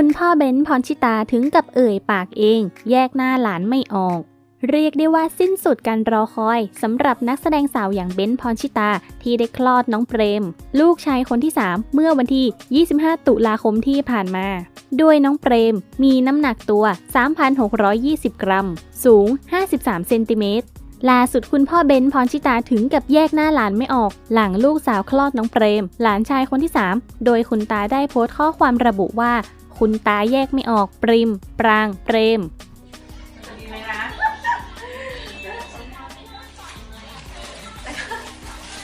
คุณพ่อเบนซ์พรชิตาถึงกับเอ่ยปากเอง แยกหน้าหลานไม่ออก เรียกได้ว่าสิ้นสุดการรอคอยสำหรับนักแสดงสาวอย่างเบนซ์พรชิตา ที่ได้คลอดน้องเปรม ลูกชายคนที่ 3 เมื่อวันที่ 25 ตุลาคมที่ผ่านมาด้วยน้องเปรมมีน้ำหนักตัว 3,620 กรัม สูง 53 เซนติเมตรล่าสุดคุณพ่อเบนซ์พรชิตาถึงกับแยกหน้าหลานไม่ออก หลังลูกสาวคลอดน้องเปรม หลานชายคนที่ 3 โดยคุณตาได้โพสต์ข้อความระบุว่า คุณตาแยกไม่ออกปริม ปราง เปรมดีไหมนะ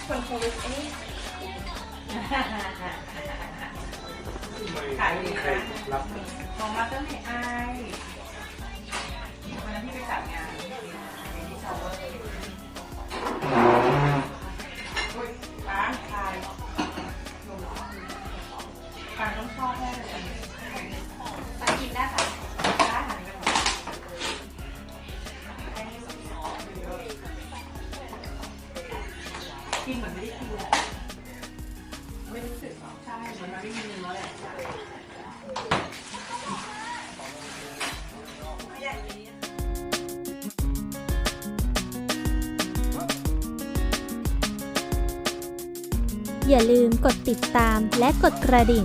คนโควิดเอ๊ะขายดีนะรับของมาตั้งแต่ไอวันนั้นที่ไปจัดงานที่ชาวเวอร์อุ้ยร้านขายการต้องชอบแน่เลยตัด กินได้ค่ะได้ค่ะนี่ก็พอกินเหมือนไม่ได้กินเลยไม่รู้สึกหรอกใช่เหมือนมันไม่มีเนื้อแหละอย่าลืมกดติดตามและกดกระดิ่ง